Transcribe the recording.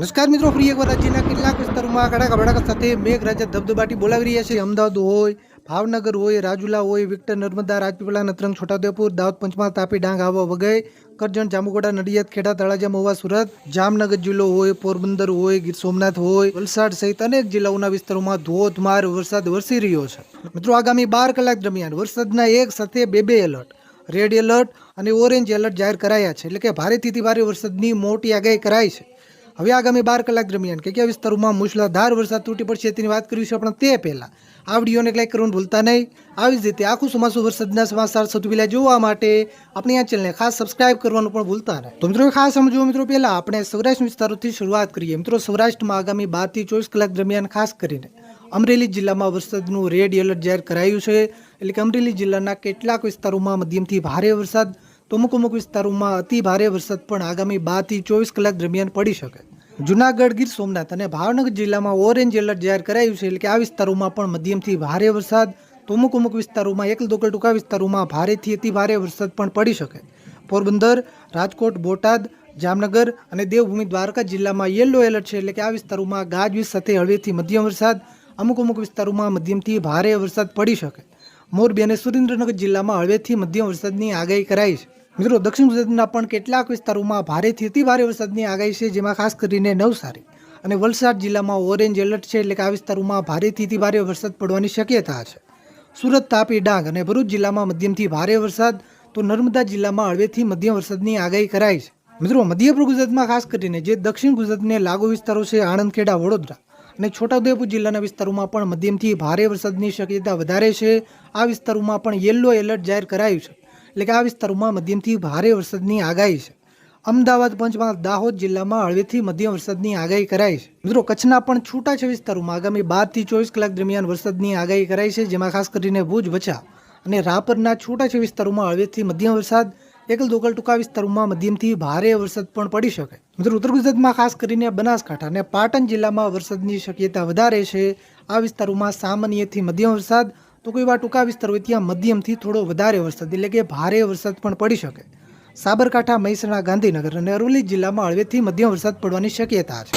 નમસ્કાર મિત્રો, ફ્રી એકવાર રાજ્યના કેટલાક વિસ્તારોમાં કડાકા ભડાકા સાથે મેઘરાજા ધબધબાટી બોલાવી રહ્યા છે. અમદાવાદ હોય, ભાવનગર હોય, રાજુલા હોય, વિક્ટર, નર્મદા, રાજપીપળા, નત્રંગ, છોટાઉદેપુર, દાહોદ, પંચમહાલ, તાપી, ડાંગ આવા વગેરે, કરજણ જામુગોડા નડિયાદ, ખેડા, તળાજા, મહુવા, સુરત, જામનગર જિલ્લો હોય, પોરબંદર હોય, ગીર સોમનાથ હોય, વલસાડ સહિત અનેક જિલ્લાઓના વિસ્તારોમાં ધોધમાર વરસાદ વરસી રહ્યો છે. મિત્રો, આગામી બાર કલાક દરમિયાન વરસાદના એક સાથે બે બે એલર્ટ, રેડ એલર્ટ અને ઓરેન્જ એલર્ટ જાહેર કરાયા છે. એટલે કે ભારેથી ભારે વરસાદની મોટી આગાહી કરાઈ છે. હવે આગામી બાર કલાક દરમિયાન કયા કયા વિસ્તારોમાં મુશળધાર વરસાદ તૂટી પડશે તેની વાત કરીશું પણ તે પહેલાં. આ વિડીયોને લાઈક કરવાનું ભૂલતા નહીં. આવી જ રીતે આખું ચોમાસું વરસાદના સમાચાર સૌથી પહેલાં જોવા માટે આપણી આ ચેનલને ખાસ સબસ્ક્રાઇબ કરવાનું પણ ભૂલતા નહીં. તો મિત્રો, ખાસ સમજો મિત્રો પહેલાં આપણે સૌરાષ્ટ્ર વિસ્તારોથી શરૂઆત કરીએ. મિત્રો, સૌરાષ્ટ્રમાં આગામી બારથી ચોવીસ કલાક દરમિયાન ખાસ કરીને અમરેલી જિલ્લામાં વરસાદનું રેડ એલર્ટ જાહેર કરાયું છે. એટલે કે અમરેલી જિલ્લાના કેટલાક વિસ્તારોમાં મધ્યમથી ભારે વરસાદ તો અમુક અમુક વિસ્તારોમાં અતિ ભારે વરસાદ પણ આગામી બારથી ચોવીસ કલાક દરમિયાન પડી શકે. જુનાગઢ, ગીર સોમનાથ અને ભાવનગર જિલ્લામાં ઓરેન્જ એલર્ટ જાહેર કરાયું છે એટલે કે આ વિસ્તારોમાં પણ મધ્યમથી ભારે વરસાદ. તો અમુક અમુક વિસ્તારોમાં એકલ દોકલ ટૂંકા વિસ્તારોમાં ભારેથી અતિ ભારે વરસાદ પણ પડી શકે. પોરબંદર, રાજકોટ, બોટાદ, જામનગર અને દેવભૂમિ દ્વારકા જિલ્લામાં યલો એલર્ટ છે એટલે કે આ વિસ્તારોમાં ગાજવીજ સાથે હળવેથી મધ્યમ વરસાદ. અમુક અમુક વિસ્તારોમાં મધ્યમથી ભારે વરસાદ પડી શકે. મોરબી અને સુરેન્દ્રનગર જિલ્લામાં હળવેથી મધ્યમ વરસાદની આગાહી કરાઈ છે. મિત્રો, દક્ષિણ ગુજરાતના પણ કેટલાક વિસ્તારોમાં ભારેથી અતિ ભારે વરસાદની આગાહી છે, જેમાં ખાસ કરીને નવસારી અને વલસાડ જિલ્લામાં ઓરેન્જ એલર્ટ છે, એટલે કે આ વિસ્તારોમાં ભારેથી અતિ ભારે વરસાદ પડવાની શક્યતા છે. સુરત, તાપી, ડાંગ અને ભરૂચ જિલ્લામાં મધ્યમથી ભારે વરસાદ, તો નર્મદા જિલ્લામાં હળવેથી મધ્યમ વરસાદની આગાહી કરાઈ છે. મિત્રો મધ્ય ગુજરાતમાં ખાસ કરીને જે દક્ષિણ ગુજરાતને લાગુ વિસ્તારો છે આણંદ ખેડા વડોદરા અને છોટાઉદેપુર જિલ્લાના વિસ્તારોમાં પણ મધ્યમથી ભારે વરસાદની શક્યતા વધારે છે. આ વિસ્તારોમાં પણ યલો એલર્ટ જાહેર કરાયું છે. એટલે કે આ વિસ્તારોમાં મધ્યમથી ભારે વરસાદની આગાહી છે. અમદાવાદ, પંચમહાલ, દાહોદ જિલ્લામાં હળવેથી મધ્યમ વરસાદની આગાહી કરાઈ છે. મિત્રો, કચ્છના પણ છૂટા છે વિસ્તારોમાં આગામી બારથી ચોવીસ કલાક દરમિયાન વરસાદની આગાહી કરાઈ છે, જેમાં ખાસ કરીને ભુજ ભચા અને રાપરના છૂટા છે વિસ્તારોમાં હળવેથી મધ્યમ વરસાદ એકલ દોકલ ટૂંકા વિસ્તારોમાં મધ્યમથી ભારે વરસાદ પણ પડી શકે. મિત્રો, ઉત્તર ગુજરાતમાં ખાસ કરીને બનાસકાંઠા અને પાટણ જિલ્લામાં વરસાદની શક્યતા વધારે છે. આ વિસ્તારોમાં સામાન્યથી મધ્યમ વરસાદ તો કોઈ એવા ટૂંકા વિસ્તાર હોય ત્યાં મધ્યમથી થોડો વધારે વરસાદ, એટલે કે ભારે વરસાદ પણ પડી શકે. સાબરકાંઠા, મહેસાણા, ગાંધીનગર અને અરવલ્લી જિલ્લામાં હળવેથી મધ્યમ વરસાદ પડવાની શક્યતા છે.